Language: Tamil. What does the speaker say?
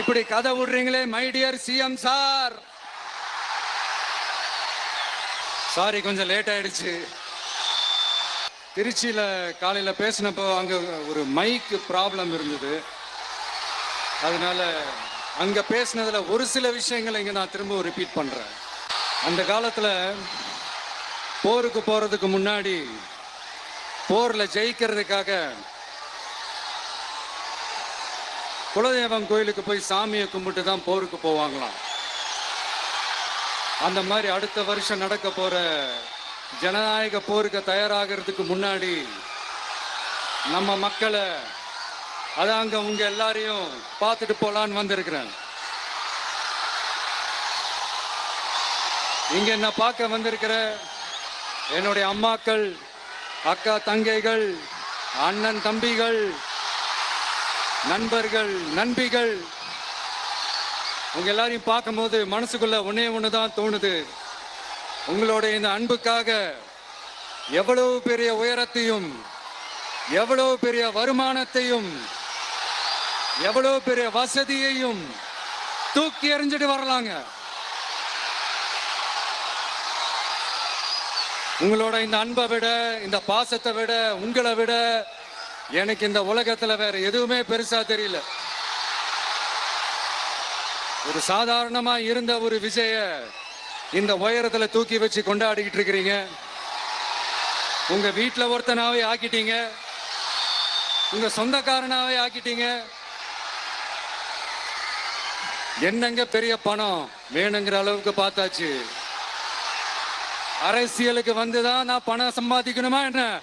இப்படி கதை விடுறீங்களே my dear CM sir sorry கொஞ்சம் லேட் ஆயிடுச்சு. திருச்சியில காலையில பேசினப்போ அங்க ஒரு மைக் ப்ராப்ளம் இருந்தது. அதனால அங்க பேசினதுல ஒரு சில விஷயங்களை இங்க நான் திரும்ப ரிப்பீட் பண்றேன். அந்த காலத்துல போருக்கு போறதுக்கு முன்னாடி போர்ல ஜெயிக்கிறதுக்காக குலதெய்வம் கோயிலுக்கு போய் சாமியை கும்பிட்டு தான் போருக்கு போவாங்களாம். அந்த மாதிரி அடுத்த வருஷம் நடக்க போற ஜனநாயக போருக்கு தயாராகிறதுக்கு முன்னாடி நம்ம மக்களை அதான் அங்க உங்க எல்லாரையும் பார்த்துட்டு போலான்னு வந்திருக்கிறேன். இங்க என்ன பார்க்க வந்திருக்கிற என்னுடைய அம்மாக்கள் அக்கா தங்கைகள் அண்ணன் தம்பிகள் நண்பர்கள் நண்பிகள் உங்க எல்லாரையும் பார்க்கும்போது மனசுக்குள்ள ஒன்னே ஒண்ணுதான் தோணுது. உங்களோட இந்த அன்புக்காக எவ்வளவு பெரிய உயரத்தையும் எவ்வளவு பெரிய வருமானத்தையும் எவ்வளவு பெரிய வசதியையும் தூக்கி எறிஞ்சிட்டு வரலாங்க. உங்களோட இந்த அன்பை விட இந்த பாசத்தை விட உங்களை விட எனக்கு இந்த உலகத்துல வேற எதுவுமே பெருசா தெரியல. ஒரு சாதாரணமா இருந்த ஒரு விஜய இந்த உயரத்துல தூக்கி வச்சு கொண்டாடிக்கிட்டு இருக்கிறீங்க. உங்க வீட்டுல ஒருத்தனாவே ஆக்கிட்டீங்க. உங்க சொந்தக்காரனாவே ஆக்கிட்டீங்க. என்னங்க பெரிய பணம் வேணுங்கிற அளவுக்கு பார்த்தாச்சு. அரசியலுக்கு வந்துதான் நான் பணம் சம்பாதிக்கணுமா என்ன?